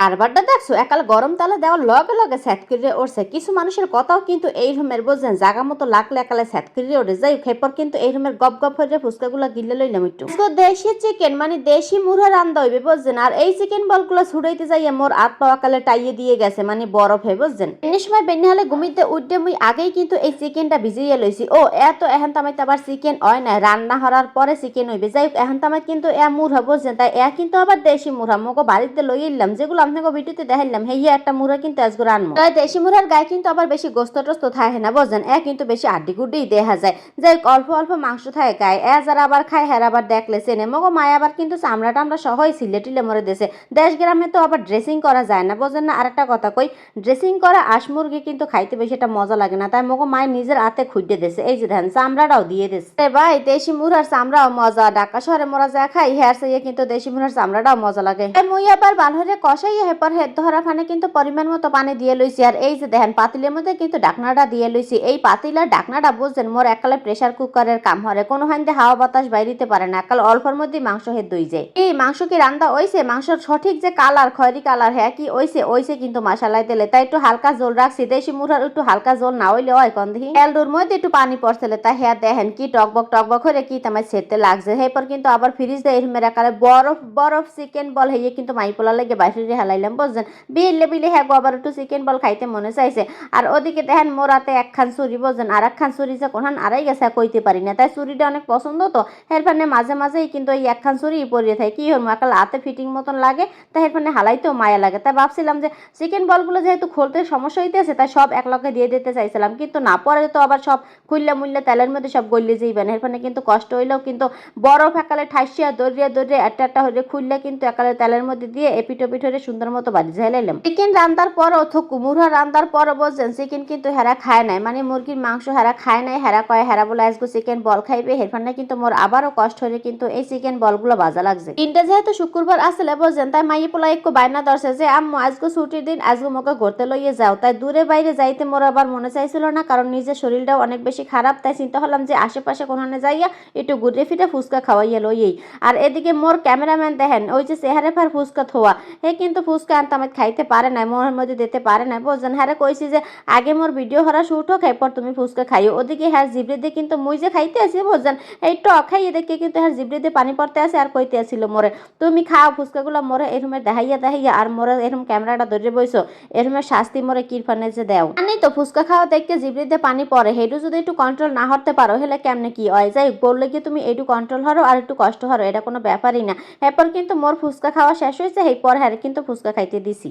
কারবারটা দেখছ? একাল গরম তালে দেওয়ার লগে লগে সেট করে উঠছে কিছু মানুষের কথাও কিন্তু এই রুমের বোঝেন। জাগা মতো লাগলে একালে সেট করে ওঠে যাই খেপর কিন্তু এই রুমের গপ গপ হয়ে ফুচকাগুলো গিলে লইলাম একটু। দেশি চিকেন মানে দেশি মুরহা রান্দা হইবে বুঝছেন আর এই চিকেন বল বলগুলো ছুড়াইতে যাইয়া মোর আত পাওয়া কালে টাইয়ে দিয়ে গেছে মানে বরফ হয়ে বুঝছেন এমনি সময় বেনি হলে ঘুমিতে উঠে মুই আগেই কিন্তু এই চিকেনটা ভিজিয়ে লইছি। ও, এত এখন তামাইতে আবার চিকেন হয় না রান্না হওয়ার পরে চিকেন হইবে। যাই এখন তামাই কিন্তু এ মুরহা বুঝছেন তাই এ কিন্তু আবার দেশি মুরহা মোকে বাড়িতে লই এলাম, যেগুলো আপনাকে ভিডিওতে দেখাইলাম হেইয়া একটা মুরহা কিন্তু আজকে রানবো তাই দেশি মুরহার গায়ে কিন্তু আবার বেশি গোস্ত টোস্ত থাকে না বুঝছেন এ কিন্তু বেশি আড্ডি গুড্ডি দেখা যায়। যাই অল্প অল্প মাংস থাকে গায়ে এ যারা আবার খায় হের আবার দেখলে চেনে। মগো মায় আবার কিন্তু চামড়া টামড়া সহই সিলেটিলে মরে দেশে দেশ গ্রামে তো আবার ড্রেসিং করা যায় না বোঝেন না? আরেকটা কথা কই ড্রেসিং করা আশ মুরগি কিন্তু খাইতে বেশি একটা মজা লাগে না তাই মগো মায় নিজের হাতে খুঁজে দেছে এই যে ধান চামড়াটাও দিয়ে এ ভাই দেশি মুরহার চামড়াও মজা ঢাকা শহরে মরা যায় খাই হেয়ার সাইয়ে কিন্তু দেশি মুরহার চামড়াটাও মজা লাগে। মুই আবার বালহরে কষাই হেদ ধরা ফানে কিন্তু পরিমাণ মতো পানি দিয়ে লইছি আর এই যে দেখেন পাতিলের মধ্যে কিন্তু ডাকনাটা দিয়ে লইছি এই পাতিলার ডাকনাটা বুঝছেন মোর একালে প্রেসার কুকারের কাম হরে কোনো হাইন্দে হাওয়া বাতাস বাইরিতে পারে না। একাল অল্পর মধ্যে মাংস হেদ দই যায়। এই মাংস কি রান্দা ওইছে মাংসর সঠিক যে কালার খয়রি কালার হ্যাঁ কি ওইছে ওইছে কিন্তু মশালাই তেলে। তাই একটু হালকা জল রাখছি দেশি মুরহার একটু হালকা জল না হইলে হয় কন দেখি। এলডুর মধ্যে একটু পানি পড়ছিল তা হ্যাঁ দেখেন কি টকবক টকবক করে কি তোমার সেতে লাগছে। এরপর কিন্তু আবার ফ্রিজ দিয়ে এরমের আকারে বরফ বরফ চিকেন বল হইয়ে কিন্তু মাই পোলা লেগে। বাইরে হেলাইলাম বুঝছেন? বিলে বিলে হ্যাঁ আবার একটু চিকেন বল খাইতে মনে চাইছে। আর ওদিকে দেখেন মোরাতে একখান চুরি বোঝেন আর একখান চুরি যে কোনখান আড়াই গেছে কইতে পারি না। তাই চুরিটা অনেক পছন্দ তো। হেরফানে মাঝে মাঝেই কিন্তু এই একখান চুরি পরিয়ে থাকে। কি হল একাল হাতে ফিটিং মতন লাগে, তাই হেরফানে হালাইতেও মায়া লাগে। তাই ভাবছিলাম যে চিকেন বলগুলো যেহেতু খুলতে সমস্যা হইতেছে, তাই সব এক লগে দিয়ে দিতে চাইছিলাম। কিন্তু না, পরে তো আবার সব খুললে মুললে তেলের মধ্যে সব গলিয়ে যাইবেন এরফানে কিন্তু কষ্ট হইলেও কিন্তু বরফ একালে ঠাইসিয়া, দরিয়া দরিয়া, একটা একটা হইলে খুললে কিন্তু একালে তেলের মধ্যে দিয়ে এপিটো পিঠো সুন্দর মতো বাড়ি ঝাইলাইলাম চিকেন রান্দার পরও তো কুমুরা রান্দার পরও বলছেন, চিকেন কিন্তু হেরা খায় নাই। মানে মুরগির মাংস হেরা খায় নাই, হেরা কয়, হেরা বলে আজকে চিকেন বল খাইবে হেরফানে কিন্তু মোর আবারও কষ্ট হলে কিন্তু এই চিকেন বলগুলো বাজা লাগছে। তিনটা যেহেতু শুক্রবার আসলে বলছেন, তাই মাইয়ে পোলা একটু বায়না ধরছে যে, আম্মু আজকে ছুটির দিন আজকে মোকে ঘুরতে লইয়ে যাও। তাই দূরে বাইরে যাইতে মোর আবার মনে চাইছিল না, কারণ নিজের শরীরটাও অনেক বেশি খারাপ, তাই চিন্তা হলাম যে আশেপাশে কোনখানে যাইয়া একটু ঘুরে ফিরে ফুচকা খাওয়াইয়া লইয়েই। আর এদিকে মোর ক্যামেরাম্যান দেখেন, ওই যে চেহারে ফার ফুচকা থোয়া, হে কিন্তু ফুচকা আনতে আমি খাইতে পারে না মোর মধ্যে দিতে পারে না বুঝছেন হ্যাঁ কইছি যে, আগে মোর ভিডিও হরা শুট হোক, এরপর তুমি ফুচকা খাইও। ওদিকে হ্যাঁ জিবড়ি দিয়ে কিন্তু মুই যে খাইতে আসি বুঝছেন এই টক খাইয়ে দেখে কিন্তু হ্যাঁ জিবড়ি দিয়ে পানি পড়তে আসে আর কইতে আসিল মোরে, তুমি খাও ফুচকাগুলো মোরে এরমের দেখাইয়া দেখাইয়া আর মোরে এরম ক্যামেরাটা ধরে বইছো এরমের শাস্তি মোরে কিরফানে যে দেও? জানি তো ফুচকা খাওয়া দেখতে জিবড়িতে পানি পড়ে হেটু যদি একটু কন্ট্রোল না হতে পারো, হলে কেমনে কি হয়? যাই বললে কি, তুমি একটু কন্ট্রোল হরো আর একটু কষ্ট হরো, এটা কোনো ব্যাপারই না। এরপর কিন্তু মোর ফুচকা খাওয়া শেষ হয়েছে এই পর হ্যাঁ কিন্তু ফুচকা খাইতে দিছি।